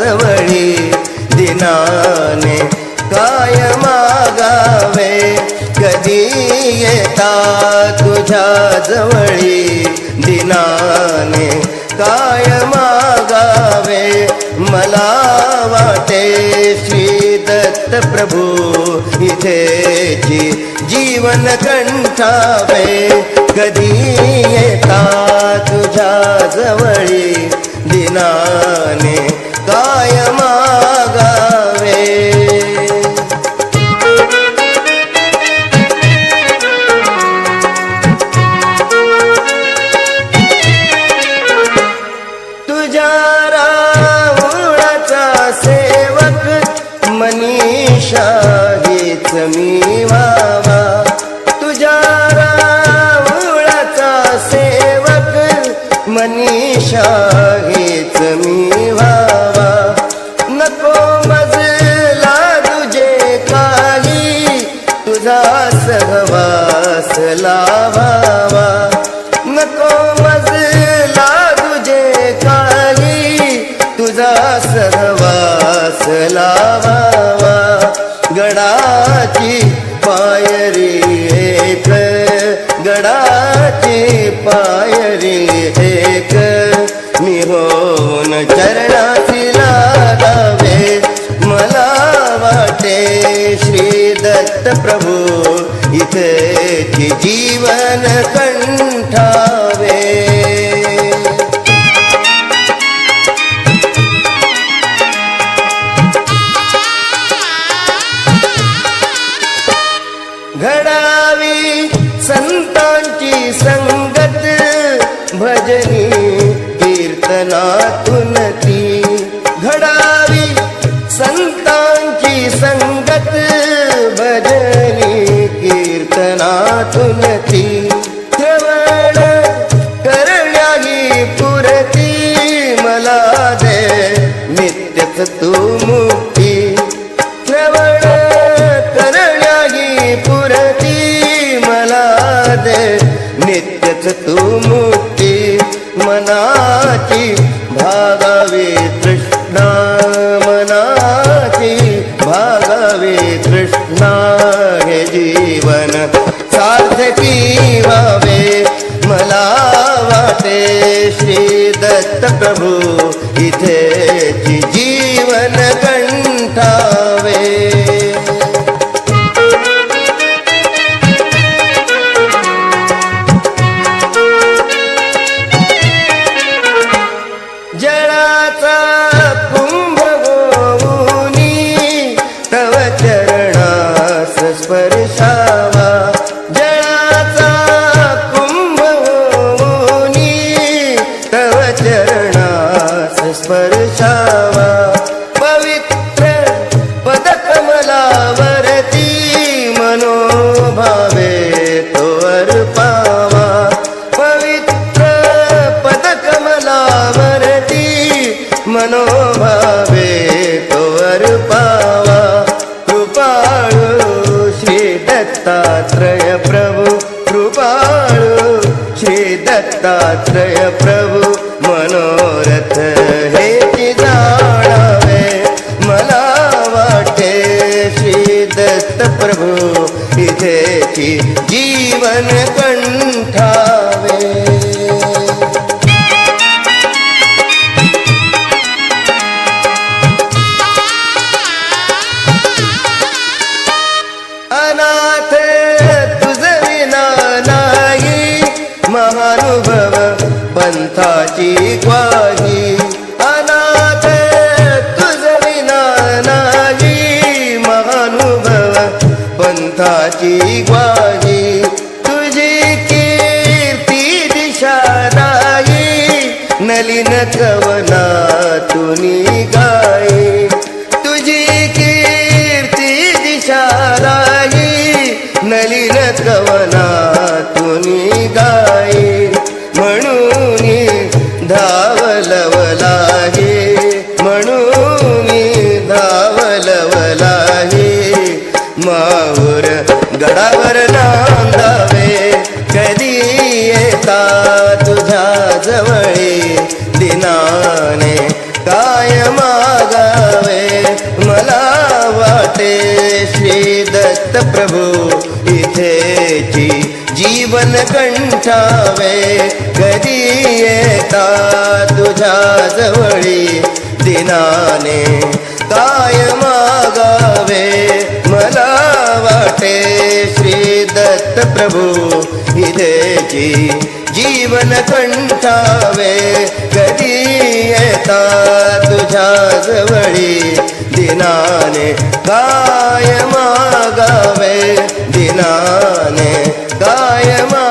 सवळी जवळी दिनाने काय मागावे? कधी येता तुझ्या जवळी दिनाने? काय मागावे? मला वाटे श्री दत्त प्रभू इथेची जीवन कंठावे. कधी येता तुझ्या जवळी दिनाने? काय मागावे. तुझ्या रावणाचा सेवक मनीषा हेच मी. गडाची पायरी एक गडाची पायरी एक. मी होऊन चरणाची लागावे मला वाटे श्री दत्त प्रभू. इथे जीवन कंठा मुक्ती मनाची भागावी तृष्णा मनाची भागावी तृष्णा हे जीवन सार्थकी व्हावे मला वाटे श्री दत्त प्रभू इथे जीवन मनोभावे तो अर्पावा कृपाळू श्री दत्तात्रय प्रभू कृपाळू श्री दत्तात्रय प्रभू मनोरथ हे जाणावे मला वाटे श्री दत्त प्रभू इथेची जीवन कंठावे महानुभव पंथाची ग्वाही. अनाथ तुझ विना नाही महानुभव पंथाची ग्वाही. तुझी कीर्ती दिशा नाही नलिन कवना तुनी वरदान दावे कधी येता तुझ्या जवळी? दिनाने काय मागावे? मला वाटे श्री दत्त प्रभू इथेची जीवन कंठावे. कधी येता तुझ्या जवळी? दिनाने काय मागावे? मला वाटे दत्त प्रभू इथेची जीवन कंठावे कधी येता तुझ्या जवळी? दिनाने काय मागावे दिनाने काय मा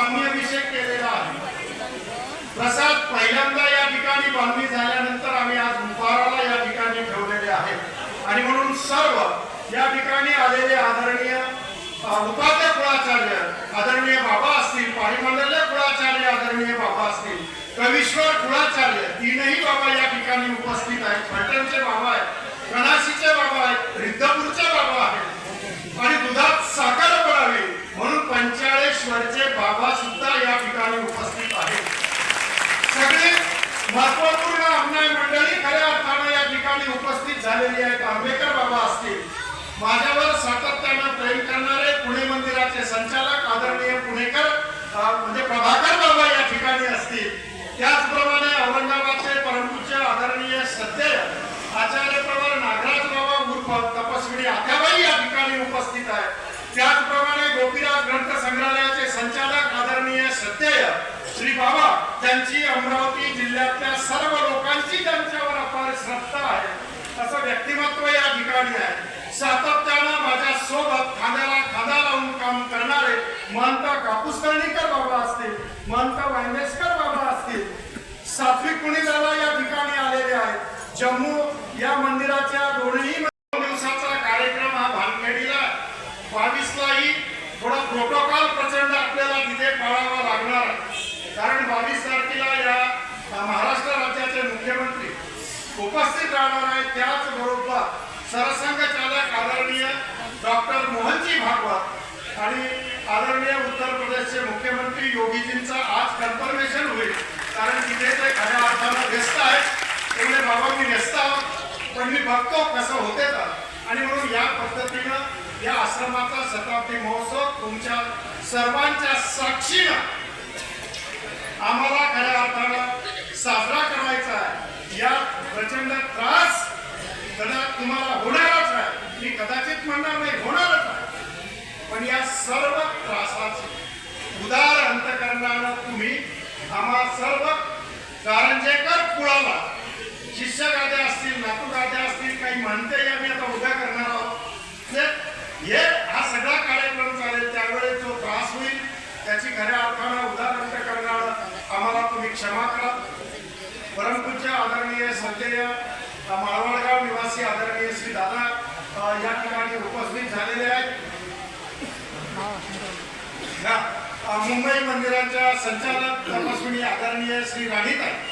प्रसाद अभिषेक केलेला आहे. प्रसाद पहिल्यांदा या ठिकाणी बांधणी झाल्यानंतर आम्ही आज दुपाराला या ठिकाणी ठेवलेले आहे. आणि म्हणून सर्व या ठिकाणी आलेले आदरणीय उपाध्य कुळाचार्य आदरणीय बाबा असतील पाणीमंडल कुळाचार्य आदरणीय बाबा असतील कविश्वर कुळाचार्य तीनही बाबा या ठिकाणी उपस्थित आहेत. फलटणचे बाबा आहेत कणाशीचे बाबा आहेत रिद्धपूरचे बाबा आहेत. आणि दुधा साखर पडावी म्हणून पंचाळेश्वरचे बाबा सुद्धा या ठिकाणी उपस्थित आहेत सगळे महत्त्वपूर्ण अन्याय मंडळी खऱ्या अर्थानं या ठिकाणी उपस्थित झालेली आहेत. आंबेडकर बाबा असतील. माझ्यावर सातत्यानं प्रेम करणारे पुणे मंदिराचे संचालक आदरणीय पुणेकर म्हणजे प्रभाकर बाबा या ठिकाणी असतील. त्याचप्रमाणे औरंगाबादचे परमपूज्य आदरणीय सत्य आचार्य प्रवर नागराज बाबा उर्फ तपस्विनी आत्याबाई या ठिकाणी उपस्थित आहे त्याचप्रमाणे गोपीनाथ ग्रंथ संग्रहालयाचे संचालक आदरणीय सत्यय श्री बाबा त्यांची अमरावती जिल्ह्यातल्या सर्व लोकांची त्यांच्यावर अपार श्रद्धा आहे. असं व्यक्तिमत्व या ठिकाणी आहे. सातत्यानं माझ्या सोबत खांद्याला खांदा लावून काम करणारे महंत कापूसकर्णीकर बाबा असतील महंत वांगेशकर बाबा असतील सात्विक कुणीदादा या ठिकाणी आलेले आहेत? जम्मू या मंदिराच्या दोनही उपस्थित राहणार आहेत त्याचबरोबर सरसंघ चालक आदरणीय डॉक्टर मोहनजी भागवत आणि आदरणीय उत्तर प्रदेशचे मुख्यमंत्री योगीजींचा आज कन्फर्मेशन होईल. कारण तिथे ते खऱ्या अर्थानं व्यस्त आहेत. त्यामुळे बाबा मी व्यस्त आहोत. पण मी बघतो कसं होते का आणि म्हणून या पद्धतीनं या आश्रमाचा शताब्दी महोत्सव तुमच्या सर्वांच्या साक्षीनं आम्हाला खऱ्या अर्थानं साजरा करायचा आहे या प्रचंड त्रास कदा तुम्हाला होणारच आहे मी कदाचित म्हणणार नाही होणारच आहे पण या सर्व त्रासाची उदार अंतकरणानं तुम्ही आम्हा सर्व कारंजेकर कुळाला शिष्य गाद्या असतील नातू गाद्या असतील काही म्हणते या मी आता उभ्या करणार आहोत. हे हा सगळा कार्यक्रम चालेल. त्यावेळेस जो त्रास होईल त्याची खऱ्या अर्थानं उदाहरण करणार. आम्हाला तुम्ही क्षमा करा. परमपूज्य आदरणीय सध्या माळवाडगाव निवासी आदरणीय श्री दादा या ठिकाणी उपस्थित झालेले आहेत. या, मुंबई मंदिराच्या संचालक तपस्विनी आदरणीय श्री राणीत आहे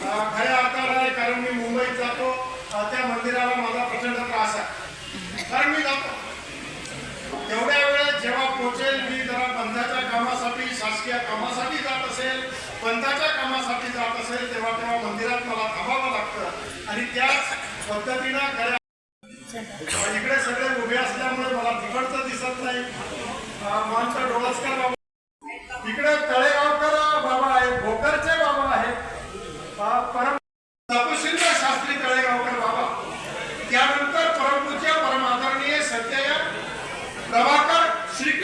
खऱ्या अर्थानं आहे, कारण मी मुंबईत जातो त्या मंदिराला माझा प्रचंड त्रास आहे. कारण मी जातो. तेवढ्या वेळेस जेव्हा पोचेल मी जरा पंथाच्या कामासाठी शासकीय कामासाठी जात असेल पंथाच्या कामासाठी जात असेल तेव्हा तेव्हा मंदिरात मला थांबावं लागतं. आणि त्याच पद्धतीनं खऱ्या इकडे सगळे उभे असल्यामुळे मला तिकडचं दिसत नाही. मानचा डोळसकर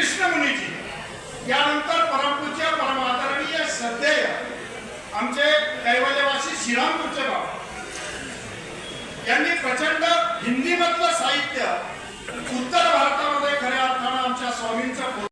कृष्णमुनीजी यानंतर परमपूज्य परमादरणीय सध्या आमचे दैवदेवासी श्रीरामपूरचे बाबा यांनी प्रचंड हिंदीमधलं साहित्य उत्तर भारतामध्ये खऱ्या अर्थानं आमच्या स्वामींचा